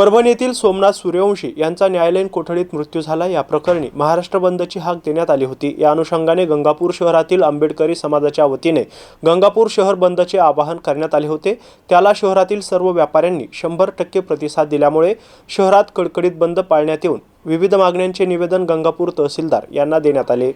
परभणी येथील सोमनाथ सूर्यवंशी यांचा न्यायालयीन कोठडीत मृत्यू झाला. या प्रकरणी महाराष्ट्र बंदची हाक देण्यात आली होती. या अनुषंगाने गंगापूर शहरातील आंबेडकरी समाजाच्या वतीने गंगापूर शहर बंदचे आवाहन करण्यात आले होते. त्याला शहरातील सर्व व्यापाऱ्यांनी शंभर टक्के प्रतिसाद दिल्यामुळे शहरात कडकडीत बंद पाळण्यात येऊन विविध मागण्यांचे निवेदन गंगापूर तहसीलदार यांना देण्यात आले.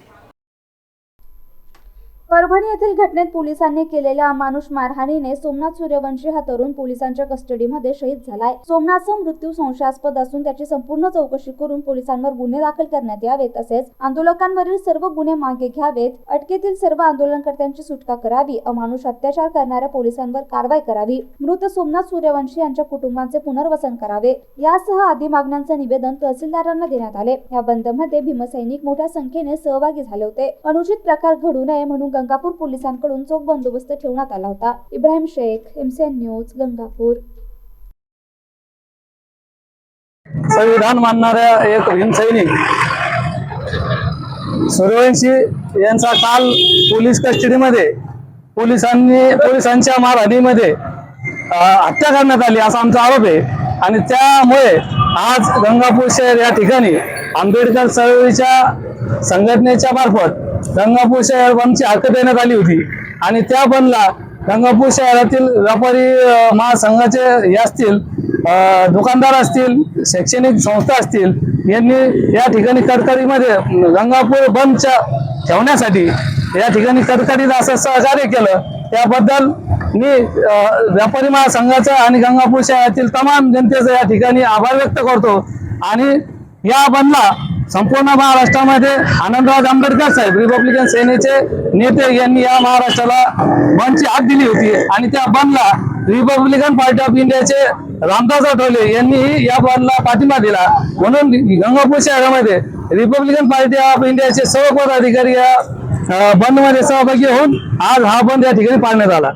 परभणी येथील घटनेत पोलिसांनी केलेल्या अमानुष मारहाणीने सोमनाथ सूर्यवंशी हा तरुण पोलिसांच्या कस्टडीमध्ये शहीद झालाय. सोमनाथचा मृत्यू संशयास्पद असून त्याची संपूर्ण चौकशी करून पोलिसांवर गुन्हे दाखल करण्यात यावेत तसेच आंदोलकांवरील सर्व गुन्हे मागे घ्यावेत. अटकेतील सर्व आंदोलनकर्त्यांची सुटका करावी. अमानुष अत्याचार करणाऱ्या पोलिसांवर कारवाई करावी. मृत सोमनाथ सूर्यवंशी यांच्या कुटुंबांचे पुनर्वसन करावे. यासह आदी मागण्यांचे निवेदन तहसीलदारांना देण्यात आले. या बंदमध्ये भीमसैनिक मोठ्या संख्येने सहभागी झाले होते. अनुचित प्रकार घडू नये म्हणून गंगापूर पोलिसांकडून चोख बंदोबस्त ठेवण्यात आला होता. Ibrahim Shaikh MCN news Gangapur. संविधान मानणाऱ्या एक हिमसैनिक सूर्यवंशी यांचा काल पोलीस कस्टडीमध्ये पोलिसांनी पोलिसांच्या मारहाणीमध्ये हत्या करण्यात आली असा आमचा आरोप आहे. आणि त्यामुळे आज गंगापूर शहर या ठिकाणी आंबेडकर चळवळीच्या संघटनेच्या मार्फत गंगापूर शहर बंदची हरकत देण्यात आली होती. आणि त्या बंदला गंगापूर शहरातील व्यापारी महासंघाचे हे असतील दुकानदार असतील शैक्षणिक संस्था असतील यांनी या ठिकाणी कडकडीमध्ये गंगापूर बंदच्या ठेवण्यासाठी या ठिकाणी कडकडीत असं सहकार्य केलं. त्याबद्दल मी व्यापारी महासंघाचा आणि गंगापूर शहरातील तमाम जनतेचा या ठिकाणी आभार व्यक्त करतो. आणि या बंदला संपूर्ण महाराष्ट्रामध्ये आनंदराज आंबेडकर साहेब रिपब्लिकन सेनेचे नेते यांनी या महाराष्ट्राला बंदची हात दिली होती. आणि त्या बंदला रिपब्लिकन पार्टी ऑफ इंडियाचे रामदास आठवले यांनीही या बंदला पाठिंबा दिला. म्हणून गंगापूर शहरामध्ये रिपब्लिकन पार्टी ऑफ इंडियाचे सर्व पदाधिकारी या बंदमध्ये सहभागी होऊन आज हा बंद या ठिकाणी पाळण्यात आला.